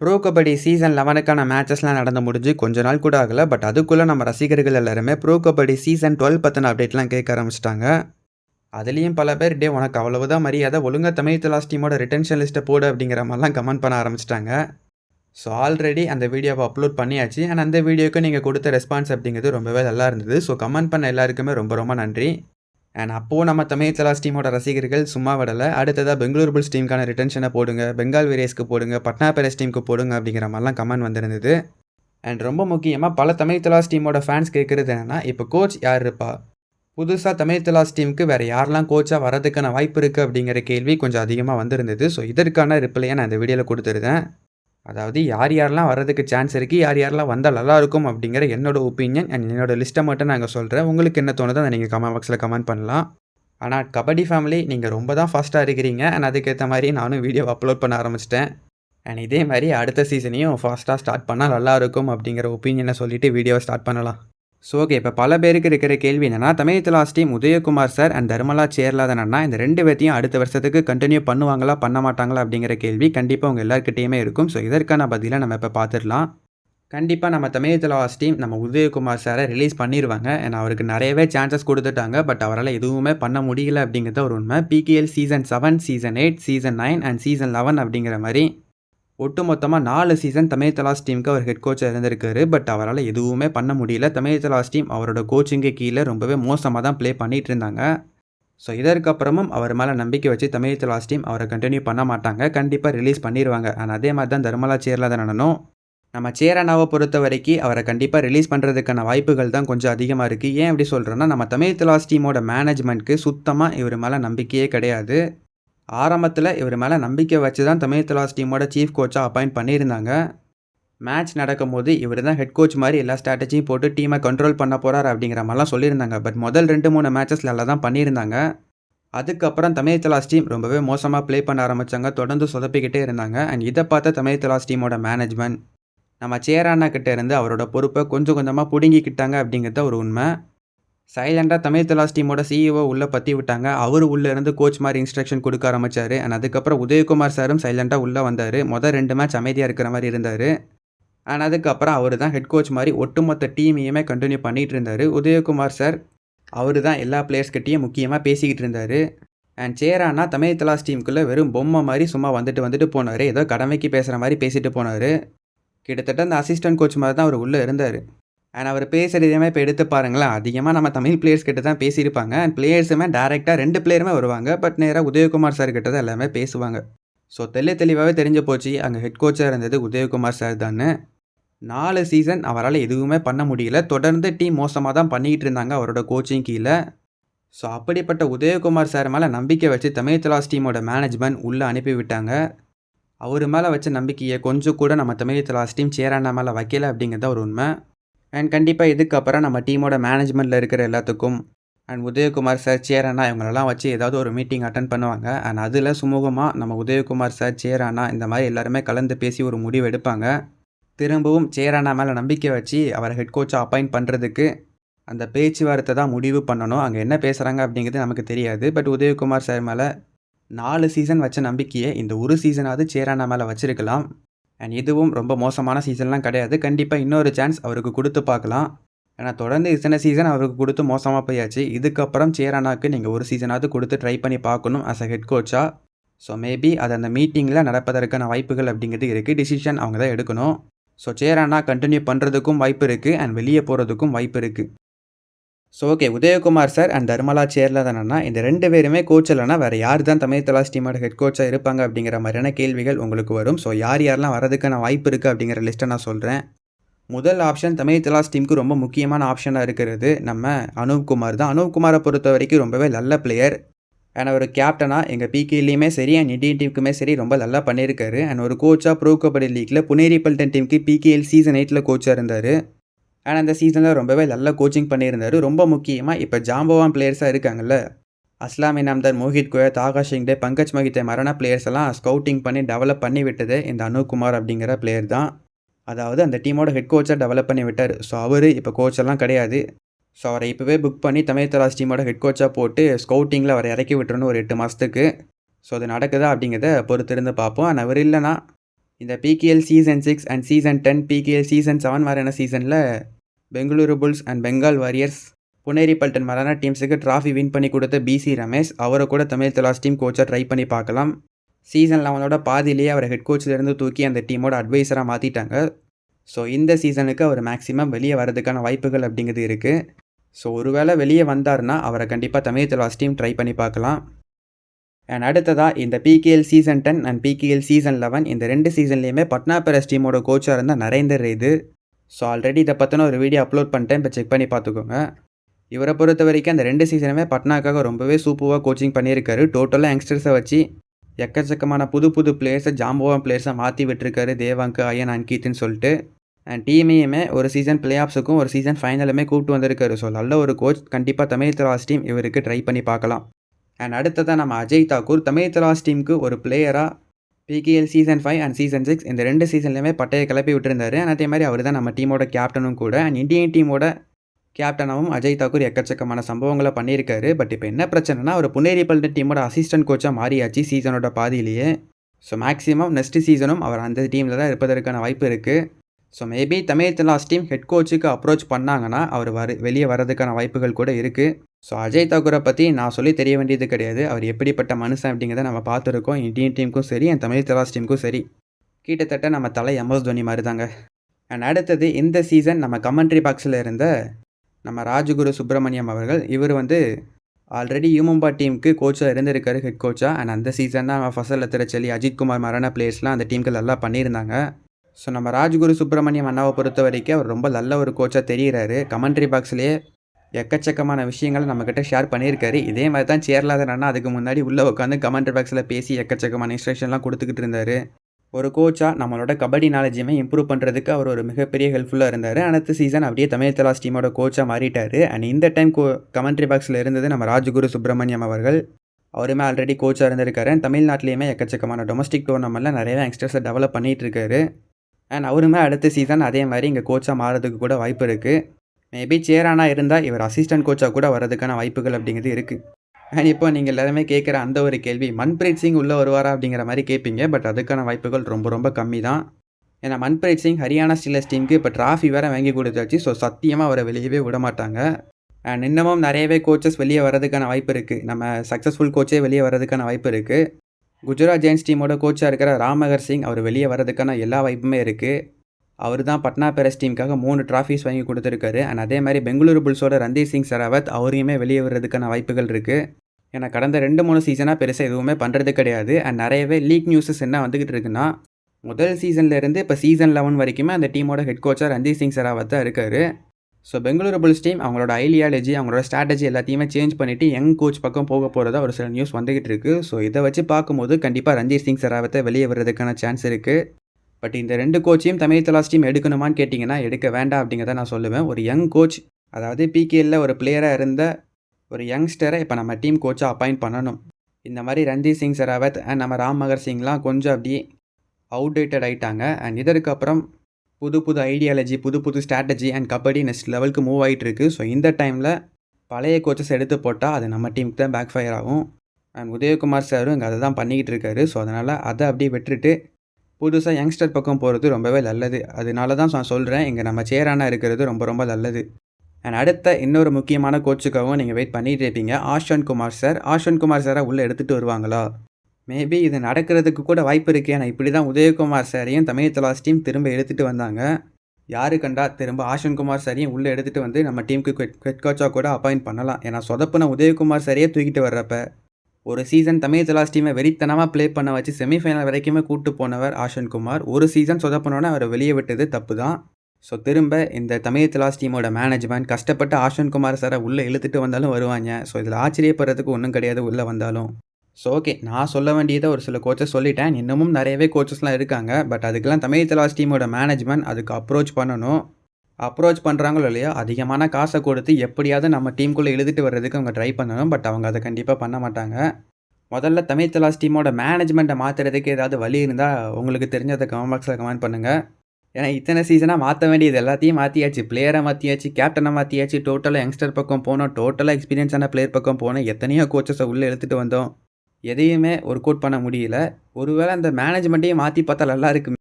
Bro kabaddi season லெவனுக்கான மேட்சஸ்லாம் நடந்து முடிஞ்சு கொஞ்ச நாள் கூட ஆகலை பட் அதுக்குள்ளே நம்ம ரசிகர்கள் எல்லாருமே ப்ரோ கபடி சீசன் டுவெல் பற்றின அப்டேட்லாம் கேட்க ஆரம்பிச்சிட்டாங்க. அதுலேயும் பல பேர் டே உனக்கு அவ்வளவுதான் மரியாதை ஒழுங்காக தமிழ் தலாஸ் டீமோட ரிட்டன்ஷன் லிஸ்ட்டை போடு அப்படிங்கிற மாதிரிலாம் கமெண்ட் பண்ண ஆரம்பிச்சிட்டாங்க. ஸோ ஆல்ரெடி அந்த வீடியோவை அப்லோட் பண்ணியாச்சு. அண்ட் அந்த வீடியோக்கு நீங்கள் கொடுத்த ரெஸ்பான்ஸ் அப்படிங்கிறது ரொம்பவே நல்லா இருந்தது. ஸோ கமெண்ட் பண்ண எல்லாருக்குமே ரொம்ப ரொம்ப நன்றி. அண்ட் அப்போது நம்ம தமிழ் தலாஸ் டீமோட ரசிகர்கள் சும்மா விடலை. அடுத்ததாக பெங்களூர் புல்ஸ் டீமுக்கான ரிட்டன்ஷனை போடுங்க. பெங்கால் வீரியர்ஸ்க்கு போடுங்க. பட்னா பேரஸ் டீமுக்கு போடுங்க அப்படிங்கிற மாதிரிலாம் கமெண்ட் வந்திருந்தது. அண்ட் ரொம்ப முக்கியமாக பல தமிழ் தலாஸ் டீமோட ஃபேன்ஸ் கேட்குறது என்னென்னா இப்போ கோச் யார் இருப்பா? புதுசாக தமிழ் தலாஸ் டீமுக்கு வேறு யாரெல்லாம் கோச்சாக வரதுக்கான வாய்ப்பு இருக்குது அப்படிங்கிற கேள்வி கொஞ்சம் அதிகமாக வந்திருந்தது. ஸோ இதற்கான ரிப்ளையை நான் இந்த வீடியோவில் கொடுத்துருந்தேன். அதாவது யார் யாரெல்லாம் வர்றதுக்கு சான்ஸ் இருக்குது யார் யாரெல்லாம் வந்தால் நல்லா இருக்கும் அப்படிங்கிற என்னோடய ஒப்பீனியன் அண்ட் என்னோடய லிஸ்ட்டை மட்டும் நாங்கள் சொல்கிறேன் உங்களுக்கு என்ன தோணுதோ அதை நீங்கள் கமெண்ட் பாக்ஸில் கமெண்ட் பண்ணலாம். ஆனால் கபடி ஃபேமிலி நீங்கள் ரொம்ப தான் ஃபாஸ்ட்டாக இருக்கிறீங்க. அண்ட் அதுக்கேற்ற மாதிரி நானும் வீடியோ அப்லோட் பண்ண ஆரம்பிச்சிட்டேன். அண்ட் இதே மாதிரி அடுத்த சீசனையும் ஃபாஸ்ட்டாக ஸ்டார்ட் பண்ணால் நல்லா இருக்கும் அப்படிங்கிற ஒப்பீனியனை சொல்லிவிட்டு வீடியோவை ஸ்டார்ட் பண்ணலாம். ஸோ ஓகே இப்போ பல பேருக்கு இருக்கிற கேள்வி என்னென்னா Tamil Thalaivas team Udayakumar sir and Dharmaraj Cheralathan அண்ணா இந்த ரெண்டு பேர்த்தையும் அடுத்த வருஷத்துக்கு கண்டினியூ பண்ணுவாங்களா பண்ண மாட்டாங்களா அப்படிங்கிற கேள்வி கண்டிப்பாக உங்கள் எல்லாருக்கிட்டேயுமே இருக்கும். ஸோ இதற்கான பதிலை நம்ம இப்போ பார்த்துடலாம். கண்டிப்பாக நம்ம தமிழ் தலாஸ் டீம் நம்ம உதயகுமார் சாரை ரிலீஸ் பண்ணிடுவாங்க ஏன்னா அவருக்கு நிறையவே சான்சஸ் கொடுத்துட்டாங்க. பட் அவரால் எதுவுமே பண்ண முடியல அப்படிங்கிறது ஒரு உண்மை. PKL season seven season eight season nine and season eleven அப்படிங்கிற மாதிரி ஒட்டுமொத்தமாக நாலு சீசன் தமிழ் தலாஸ் டீமுக்கு அவர் ஹெட் கோச்சாக இருந்திருக்காரு. பட் அவரால் எதுவுமே பண்ண முடியல. தமிழ் தலாஸ் டீம் அவரோட கோச்சிங்கு கீழே ரொம்பவே மோசமாக தான் ப்ளே பண்ணிகிட்டு இருந்தாங்க. ஸோ இதற்கப்புறமும் அவர் மேலே நம்பிக்கை வச்சு தமிழ் தலாஸ் டீம் அவரை கண்டினியூ பண்ண மாட்டாங்க. கண்டிப்பாக ரிலீஸ் பண்ணிடுவாங்க ஆனால் அதே மாதிரி தான் தர்மலா சேரில் தான் நடனும். நம்ம சேரனாவை பொறுத்த வரைக்கும் அவரை கண்டிப்பாக ரிலீஸ் பண்ணுறதுக்கான வாய்ப்புகள் தான் கொஞ்சம் அதிகமாக இருக்குது ஏன் அப்படி சொல்கிறேன்னா நம்ம தமிழ் தலாஸ் டீமோட மேனேஜ்மெண்ட்க்கு சுத்தமாக இவர் மேலே நம்பிக்கையே கிடையாது. ஆரம்பத்தில் இவர் மேலே நம்பிக்கை வச்சு தான் தமிழ் தலாஸ் டீமோட சீஃப் கோச்சாக அப்பாயிண்ட் பண்ணியிருந்தாங்க. மேட்ச் நடக்கும்போது இவர் தான் ஹெட் கோச் மாதிரி எல்லா ஸ்ட்ராட்டஜியும் போட்டு டீமை கண்ட்ரோல் பண்ண போகிறார் அப்படிங்கிற மாதிரிலாம் சொல்லியிருந்தாங்க. பட் முதல் ரெண்டு மூணு மேட்சஸில் எல்லாம் தான் பண்ணியிருந்தாங்க. அதுக்கப்புறம் தமிழ் தலாஸ் டீம் ரொம்பவே மோசமாக ப்ளே பண்ண ஆரம்பித்தாங்க தொடர்ந்து சொதப்பிக்கிட்டே இருந்தாங்க. அண்ட் இதை பார்த்த தமிழ் தலாஸ் டீமோட மேனேஜ்மெண்ட் நம்ம சேரானா கிட்டே இருந்து அவரோட பொறுப்பை கொஞ்சம் கொஞ்சமாக பிடுங்கிக்கிட்டாங்க அப்படிங்கிறத ஒரு உண்மை. சைலண்டாக தமிழ் தலாஸ் டீமோட சிஇஓ உள்ளே பற்றி விட்டாங்க. அவர் உள்ளே இருந்து கோச் மாதிரி இன்ஸ்ட்ரக்ஷன் கொடுக்க ஆரம்பித்தார் அண்ட் அதுக்கப்புறம் உதயகுமார் சாரும் சைலண்டாக உள்ளே வந்தார். மொதல் ரெண்டு மேட்ச் அமைதியாக இருக்கிற மாதிரி இருந்தார். அண்ட் அதுக்கப்புறம் அவர் தான் ஹெட் கோச் மாதிரி ஒட்டுமொத்த டீமையுமே கண்டினியூ பண்ணிகிட்டு இருந்தார். உதயகுமார் சார் அவர் தான் எல்லா பிளேயர்ஸ்கிட்டையும் முக்கியமாக பேசிக்கிட்டு இருந்தார். அண்ட் சேரானா தமிழ் தலாஸ் டீமுக்குள்ளே வெறும் பொம்மை மாதிரி சும்மா வந்துட்டு வந்துட்டு போனார். ஏதோ கடமைக்கு பேசுகிற மாதிரி பேசிட்டு போனார். கிட்டத்தட்ட அந்த அசிஸ்டன்ட் கோச் மாதிரி தான் அவர் உள்ளே இருந்தார். அண்ட் அவர் பேசுகிறதையுமே இப்போ எடுத்து பாருங்களேன். அதிகமாக நம்ம தமிழ் பிளேயர்ஸ் கிட்ட தான் பேசியிருப்பாங்க. அண்ட் பிளேயர்ஸுமே டேரெக்டாக ரெண்டு பிளேயருமே வருவாங்க. பட் நேராக உதயகுமார் சார் கிட்ட தான் எல்லாமே பேசுவாங்க. ஸோ தெளி தெளிவாகவே தெரிஞ்சு போச்சு. அங்கே ஹெட் கோச்சாக இருந்தது உதயகுமார் சார் தான் நாலு சீசன் அவரால் எதுவுமே பண்ண முடியல. தொடர்ந்து டீம் மோசமாக தான் பண்ணிக்கிட்டு இருந்தாங்க அவரோட கோச்சிங் கீழே. ஸோ அப்படிப்பட்ட உதயகுமார் சார் மேலே நம்பிக்கை வச்சு தமிழ் தலாஸ் டீமோட மேனேஜ்மெண்ட் உள்ளே அனுப்பிவிட்டாங்க அவர் மேலே வச்ச நம்பிக்கையை கொஞ்சம் கூட நம்ம தமிழ் தலாஸ் டீம் சேரான மேலே வைக்கல அப்படிங்கிறத ஒரு உண்மை. அண்ட் கண்டிப்பாக இதுக்கப்புறம் நம்ம டீமோட மேனேஜ்மெண்ட்டில் இருக்கிற எல்லாத்துக்கும் அண்ட் உதயகுமார் சார் சேரானா இவங்களெல்லாம் வச்சு ஏதாவது ஒரு மீட்டிங் அட்டன் பண்ணுவாங்க. அண்ட் அதில் சுமூகமாக நம்ம உதயகுமார் சார் சேரானா இந்த மாதிரி எல்லாருமே கலந்து பேசி ஒரு முடிவு எடுப்பாங்க. திரும்பவும் சேரானா மேலே நம்பிக்கை வச்சு அவரை ஹெட் கோச்சாக அப்பாயிண்ட் பண்ணுறதுக்கு அந்த பேச்சுவார்த்தை தான் முடிவு பண்ணணும். அங்கே என்ன பேசுகிறாங்க அப்படிங்கிறது நமக்கு தெரியாது. பட் உதயகுமார் சார் மேலே நாலு சீசன் வச்ச நம்பிக்கையை இந்த ஒரு சீசனாவது சேரானா மேலே வச்சுருக்கலாம். அண்ட் இதுவும் ரொம்ப மோசமான சீசன்லாம் கிடையாது. கண்டிப்பாக இன்னொரு சான்ஸ் அவருக்கு கொடுத்து பார்க்கலாம். ஏன்னா தொடர்ந்து இத்தனை சீசன் அவருக்கு கொடுத்து மோசமாக போயாச்சு. இதுக்கப்புறம் சேரானாக்கு நீங்கள் ஒரு சீசனாவது கொடுத்து ட்ரை பண்ணி பார்க்கணும் அஸ் அ ஹெட் கோச்சாக ஸோ மேபி அது அந்த மீட்டிங்கில் நடப்பதற்கான வாய்ப்புகள் அப்படிங்கிறது இருக்குது டிசிஷன் அவங்க தான் எடுக்கணும். ஸோ சேரானா கண்டினியூ பண்ணுறதுக்கும் வாய்ப்பு இருக்குது அண்ட் வெளியே போகிறதுக்கும் வாய்ப்பு இருக்குது so okay Udayakumar sir and Dharmaraj Cheralathan இந்த ரெண்டு பேருமே கோச் இல்லைனா வேறு யார் தான் தமிழ் தலாஸ் டீமோட ஹெட் கோச்சாக இருப்பாங்க அப்படிங்கிற மாதிரியான கேள்விகள் உங்களுக்கு வரும். ஸோ யார் யாரெல்லாம் வரதுக்கான வாய்ப்பு இருக்குது அப்படிங்கிற லிஸ்ட்டை நான் சொல்கிறேன் முதல் ஆப்ஷன் தமிழ் தலாஸ் டீமுக்கு ரொம்ப முக்கியமான ஆப்ஷனாக இருக்கிறது நம்ம அனூப்குமார் தான். அனூப்குமாரை பொறுத்த வரைக்கும் ரொம்பவே நல்ல பிளேயர் அண்ட் அவர் கேப்டனாக எங்கள் பிகேலையுமே சரி அண்ட் இந்தியன் டீமுக்குமே சரி ரொம்ப நல்லா பண்ணியிருக்காரு. அண்ட் ஒரு கோச்சாக ப்ரோ கபடி லீக்கில் புனேரி பல்டன் டீமுக்கு பிகேஎல் சீசன் எயிட்டில் கோச்சாக இருந்தார். அண்ட் அந்த சீசனில் ரொம்பவே நல்லா கோச்சிங் பண்ணியிருந்தார். ரொம்ப முக்கியமாக இப்போ ஜாம்பவான் பிளேயர்ஸாக இருக்காங்கல்ல. அஸ்லாம் இனாம்தார் மோஹித் கோயத் ஆகாஷ் பங்கஜ் மகித்தே மரண பிளேயர்ஸ் எல்லாம் ஸ்கவுட்டிங் பண்ணி டெவலப் பண்ணி விட்டது இந்த அனுகுமார் அப்படிங்கிற பிளேயர் தான். அதாவது அந்த டீமோட ஹெட் கோச்சாக டெவலப் பண்ணி விட்டார். ஸோ அவர் இப்போ கோச்செல்லாம் கிடையாது. ஸோ அவரை இப்போவே புக் பண்ணி தமிழ் தலாஸ் டீமோட ஹெட் கோச்சாக போட்டு ஸ்கவுட்டிங்கில் அவரை இறக்கி விட்டுருன்னு ஒரு எட்டு மாதத்துக்கு ஸோ அது நடக்குதா அப்படிங்கிறத பொறுத்திருந்து பார்ப்போம். ஆனால் அவர் இல்லைனா இந்த PKL season six and season ten PKL season seven மாதிரியான சீசனில் Bengaluru bulls and Bengal warriors Puneri Paltan மாதிரியான டீம்ஸுக்கு ட்ராஃபி வின் பண்ணி கொடுத்த பிசி ரமேஷ். அவரை கூட தமிழ் தலாஸ் டீம் கோச்சாக ட்ரை பண்ணி பார்க்கலாம். சீசன் லெவனோட பாதியிலேயே அவரை ஹெட் கோச்சிலேருந்து தூக்கி அந்த டீமோட அட்வைசராக மாற்றிட்டாங்க ஸோ இந்த சீசனுக்கு அவர் மேக்ஸிமம் வெளியே வரதுக்கான வாய்ப்புகள் அப்படிங்கிறது இருக்குது ஸோ ஒருவேளை வெளியே வந்தாருன்னா அவரை கண்டிப்பாக தமிழ் தலாஸ் டீம் ட்ரை பண்ணி பார்க்கலாம். அண்ட் அடுத்ததாக இந்த PKL season ten and PKL season eleven இந்த ரெண்டு சீசன்லேயுமே பட்னா பெரஸ் டீமோட கோச்சாக இருந்தால் நரேந்தர் இது. ஸோ ஆல்ரெடி இதை பற்றின ஒரு வீடியோ அப்லோட் பண்ணிட்டேன். இப்போ செக் பண்ணி பார்த்துக்கோங்க இவரை பொறுத்த வரைக்கும் அந்த ரெண்டு சீசனுமே பட்னாக்காக ரொம்பவே சூப்பராக கோச்சிங் பண்ணியிருக்காரு. டோட்டலாக யங்ஸ்டர்ஸை வச்சு எக்கச்சக்கமான புது புது பிளேயர்ஸை ஜாம்பவான் பிளேயர்ஸை மாற்றி விட்டுருக்காரு தேவாங்க் அயன் அன்கீத்னு சொல்லிட்டு. அண்ட் டீமையுமே ஒரு சீசன் பிளே ஆஃப்ஸுக்கும் ஒரு சீசன் ஃபைனலுமே கூப்பிட்டு வந்திருக்காரு. ஸோ நல்ல ஒரு கோச் கண்டிப்பாக தமிழ் திராஸ் டீம் இவருக்கு ட்ரை பண்ணி பார்க்கலாம். அண்ட் அடுத்ததாக நம்ம அஜய் தாக்கூர். தமிழ் தலாஸ் டீமுக்கு ஒரு பிளேயராக PKL season five and season six இந்த ரெண்டு சீசன்லையுமே பட்டையை கிளப்பி விட்டுருந்தாரு. அண்ட் அதே மாதிரி அவர் தான் நம்ம டீமோட கேப்டனும் கூட. அண்ட் இந்தியன் டீமோட கேப்டனாகவும் அஜய் தாக்கூர் எக்கச்சக்கமான சம்பவங்களை பண்ணியிருக்காரு. பட் இப்போ என்ன பிரச்சனைனா அவர் புனேரி பல்டன் டீமோட அசிஸ்டன்ட் கோச்சாக மாறியாச்சு சீசனோட பாதியிலேயே. ஸோ மேக்ஸிமம் நெக்ஸ்ட் சீசனும் அவர் அந்த டீமில் தான் இருப்பதற்கான வாய்ப்பு இருக்குது so maybe Tamil Thalaivas team head கோச்சுக்கு approach பண்ணாங்கன்னா அவர் வர வெளியே வரதுக்கான வாய்ப்புகள் கூட இருக்குது ஸோ அஜய் தாக்கூரை பற்றி நான் சொல்லி தெரிய வேண்டியது கிடையாது. அவர் எப்படிப்பட்ட மனுஷன் அப்படிங்கிறத நம்ம பார்த்துருக்கோம். இந்தியன் டீமுக்கும் சரி என் தமிழ் தலாஸ் டீமுக்கும் சரி. கிட்டத்தட்ட நம்ம தலை எம்எஸ் தோனி மாதிரி தாங்க அண்ட் அடுத்தது இந்த சீசன் நம்ம கமெண்ட்ரி பாக்ஸில் இருந்த நம்ம ராஜகுரு சுப்பிரமணியம் அவர்கள் இவர் வந்து ஆல்ரெடி யூமும்பா டீமுக்கு கோச்சாக இருந்திருக்காரு ஹெட் கோச்சாக அண்ட் அந்த சீசன் தான் ஃபசல் திரச்சலி அஜித்குமார் மரண பிளேயர்ஸ்லாம் அந்த டீமுக்கு நல்லா பண்ணியிருந்தாங்க. ஸோ நம்ம ராஜ்குரு சுப்பிரமணியம் அண்ணாவை பொறுத்த வரைக்கும் அவர் ரொம்ப நல்ல ஒரு கோச்சாக தெரிகிறாரு கமெண்ட்ரி பாக்ஸ்லேயே எக்கச்சக்கமான விஷயங்களை நம்மக்கிட்ட ஷேர் பண்ணியிருக்காரு. இதே மாதிரி தான் சேர்லாதன் அண்ணா அதுக்கு முன்னாடி உள்ளே உட்காந்து கமெண்ட்ரி பாக்ஸில் பேசி எக்கச்சக்கமான இன்ஸ்ட்ரக்ஷன்லாம் கொடுத்துக்கிட்டு இருந்தார். ஒரு கோச்சாக நம்மளோட கபடி நாலேஜுமே இம்ப்ரூவ் பண்ணுறதுக்கு அவர் ஒரு மிகப்பெரிய ஹெல்ப்ஃபுல்லாக இருந்தார். அடுத்த சீசன் அப்படியே தமிழ் தலாஸ் டீமோட கோச்சாக மாறிட்டார். அண்ட் இந்த டைம் கோ கமெண்ட்ரி பாக்ஸில் இருந்தது நம்ம ராஜகுரு சுப்பிரமணியம் அவர்கள். அவருமே ஆல்ரெடி கோச்சாக இருந்திருக்காரு. அண்ட் தமிழ்நாட்டிலையுமே எக்கச்சக்கமான டொமஸ்டிக் டோர்னமெண்ட்டில் நிறைய யங்ஸ்டர்ஸை டெவலப் பண்ணிகிட்டு இருக்காரு. அண்ட் அவருமே அடுத்த சீசன் அதே மாதிரி இங்கே கோச்சாக மாறதுக்கு கூட வாய்ப்பு இருக்குது மேபி சேரானா இருந்தால் இவர் அசிஸ்டன்ட் கோச்சாக கூட வரதுக்கான வாய்ப்புகள் அப்படிங்கிறது இருக்குது அண்ட் இப்போ நீங்கள் எல்லாருமே கேட்குற அந்த ஒரு கேள்வி மன்பிரீத் சிங் உள்ளே வருவாரா அப்படிங்கிற மாதிரி கேட்பீங்க பட் அதுக்கான வாய்ப்புகள் ரொம்ப ரொம்ப கம்மி தான் ஏன்னா மன்பிரீத் சிங் ஹரியானா ஸ்டீலர்ஸ் டீமுக்கு இப்போ ட்ராஃபி வேறு வாங்கி கொடுத்தாச்சு ஸோ சத்தியமாக அவரை வெளியவே விட மாட்டாங்க. அண்ட் இன்னமும் நிறையவே கோச்சஸ் வெளியே வரதுக்கான வாய்ப்பு இருக்குது நம்ம சக்ஸஸ்ஃபுல் கோச்சே வெளியே வரதுக்கான வாய்ப்பு இருக்குது குஜராத் ஜெயின்ஸ் டீமோட கோச்சாக இருக்கிற ராமகர் சிங் அவர் வெளியே வரதுக்கான எல்லா வாய்ப்புமே இருக்குது அவர் தான் பட்னா பெரஸ் டீமுக்காக மூணு ட்ராஃபிஸ் வாங்கி கொடுத்துருக்காரு. அண்ட் அதே மாதிரி பெங்களூரு புல்ஸோட ரந்தீர் சிங் சராவத் அவரையுமே வெளியே வர்றதுக்கான வாய்ப்புகள் இருக்குது ஏன்னா கடந்த ரெண்டு மூணு சீசனாக பெருசாக எதுவுமே பண்ணுறது கிடையாது. அண்ட் நிறையவே லீக் நியூஸஸ் என்ன வந்துக்கிட்டு இருக்குன்னா முதல் சீசன்லேருந்து இப்போ சீசன் லெவன் வரைக்குமே அந்த டீமோட ஹெட் கோச்சாக ரந்தீர் சிங் சராவத் தான் இருக்கார். ஸோ பெங்களூரு புல்ஸ் டீம் அவங்களோட ஐடியாலஜி அவங்களோட ஸ்ட்ராட்டஜி எல்லாத்தையுமே சேஞ்ச் பண்ணிவிட்டு யங் கோச் பக்கம் போக போகிறதா ஒரு சில நியூஸ் வந்துக்கிட்டு இருக்குது ஸோ இதை வச்சு பார்க்கும்போது கண்டிப்பாக ரஞ்சித் சிங் சராவத்தை வெளியே வர்றதுக்கான சான்ஸ் இருக்குது பட் இந்த ரெண்டு கோச்சையும் தமிழ் தலாஸ் டீம் எடுக்கணுமான்னு கேட்டிங்கன்னா எடுக்க வேண்டாம் அப்படிங்கிறத நான் சொல்லுவேன். ஒரு யங் கோச் அதாவது பிகேல ஒரு பிளேயராக இருந்த ஒரு யங்ஸ்டரை இப்போ நம்ம டீம் கோச்சாக அப்பாயிண்ட் பண்ணணும். இந்த மாதிரி ரஞ்சித் சிங் சராவத் அண்ட் நம்ம ராம் மகர் சிங்லாம் கொஞ்சம் அப்படியே அவுடேட்டட் ஆகிட்டாங்க அண்ட் இதற்கப்புறம் புது புது ஐடியாலஜி புது புது ஸ்ட்ராட்டஜி அண்ட் கபடி நெக்ஸ்ட் லெவலுக்கு மூவ் ஆகிட்டு ஸோ இந்த டைமில் பழைய கோச்சஸ் எடுத்து போட்டால் அது நம்ம டீமுக்கு தான் பேக் ஃபயர் ஆகும். அண்ட் உதயகுமார் சாரும் இங்கே அதை தான் பண்ணிக்கிட்டு இருக்காரு. ஸோ அதனால் அதை அப்படியே விட்டுட்டு புதுசாக யங்ஸ்டர் பக்கம் போகிறது ரொம்பவே நல்லது. அதனால தான் நான் சொல்கிறேன் இங்கே நம்ம சேரானா இருக்கிறது ரொம்ப ரொம்ப நல்லது. அண்ட் அடுத்த இன்னொரு முக்கியமான கோச்சுக்காகவும் நீங்கள் வெயிட் பண்ணிகிட்டு இருப்பீங்க. ஆஷ்வன் குமார் சார் ஆஷ்வன் குமார் சாரை உள்ளே எடுத்துகிட்டு வருவாங்களா? மேபி இது நடக்கிறதுக்கு கூட வாய்ப்பு இருக்குது ஏன்னா இப்படி தான் உதயகுமார் சாரையும் தமிழ் தலாஸ் டீம் திரும்ப எடுத்துகிட்டு வந்தாங்க. யாரு கண்டா? திரும்ப ஆஷன்குமார் சாரையும் உள்ளே எடுத்துகிட்டு வந்து நம்ம டீமுக்கு ஹெட் கோச்சாக கூட அப்பாயிண்ட் பண்ணலாம். ஏன்னா சொதப்புன உதயகுமார் சாரையே தூக்கிட்டு வர்றப்ப ஒரு சீசன் தமிழ் தலாஸ் டீமை வெறித்தனமாக ப்ளே பண்ண வச்சு செமிஃபைனல் வரைக்குமே கூட்டு போனவர் ஆஷன்குமார் ஒரு சீசன் சொதப்பினோன்னே அவரை வெளியே விட்டது தப்பு தான் ஸோ திரும்ப இந்த தமிழ் தலாஸ் டீமோட மேனேஜ்மெண்ட் கஷ்டப்பட்டு ஆஷன்குமார் சாரை உள்ளே இழுத்துட்டு வந்தாலும் வருவாங்க. ஸோ இதில் ஆச்சரியப்படுறதுக்கு ஒன்றும் கிடையாது உள்ளே வந்தாலும். ஸோ ஓகே நான் சொல்ல வேண்டியதை ஒரு சில கோச்சஸ் சொல்லிட்டேன். இன்னமும் நிறையவே கோச்சஸ்லாம் இருக்காங்க. பட் அதுக்கெல்லாம் தமிழ் தலாஸ் டீமோட மேனேஜ்மெண்ட் அதுக்கு அப்ரோச் பண்ணணும். அப்ரோச் பண்ணுறாங்களோ இல்லையோ அதிகமான காசை கொடுத்து எப்படியாவது நம்ம டீமுக்குள்ளே எழுதிட்டு வர்றதுக்கு அவங்க ட்ரை பண்ணணும். பட் அவங்க அதை கண்டிப்பாக பண்ண மாட்டாங்க. முதல்ல தமிழ் தலாஸ் டீமோட மேனேஜ்மெண்ட்டை மாற்றுறதுக்கு ஏதாவது வழி இருந்தால் உங்களுக்கு தெரிஞ்சதை கமெண்ட் பாக்ஸில் கமெண்ட் பண்ணுங்கள் ஏன்னா இத்தனை சீசனாக மாற்ற வேண்டியது எல்லாத்தையும் மாற்றியாச்சு பிளேயரை மாற்றியாச்சு கேப்டனை மாற்றியாச்சு டோட்டலாக யங்ஸ்டர் பக்கம் போனோம். டோட்டலாக எக்ஸ்பீரியன்ஸான பிளேயர் பக்கம் போனோம். எத்தனையோ கோச்சஸை உள்ளே எடுத்துகிட்டு வந்தோம். எதையுமே ஒர்க் அவுட் பண்ண முடியல. ஒருவேளை அந்த மேனேஜ்மெண்ட்டையும் மாற்றி பார்த்தா நல்லா இருக்குமே.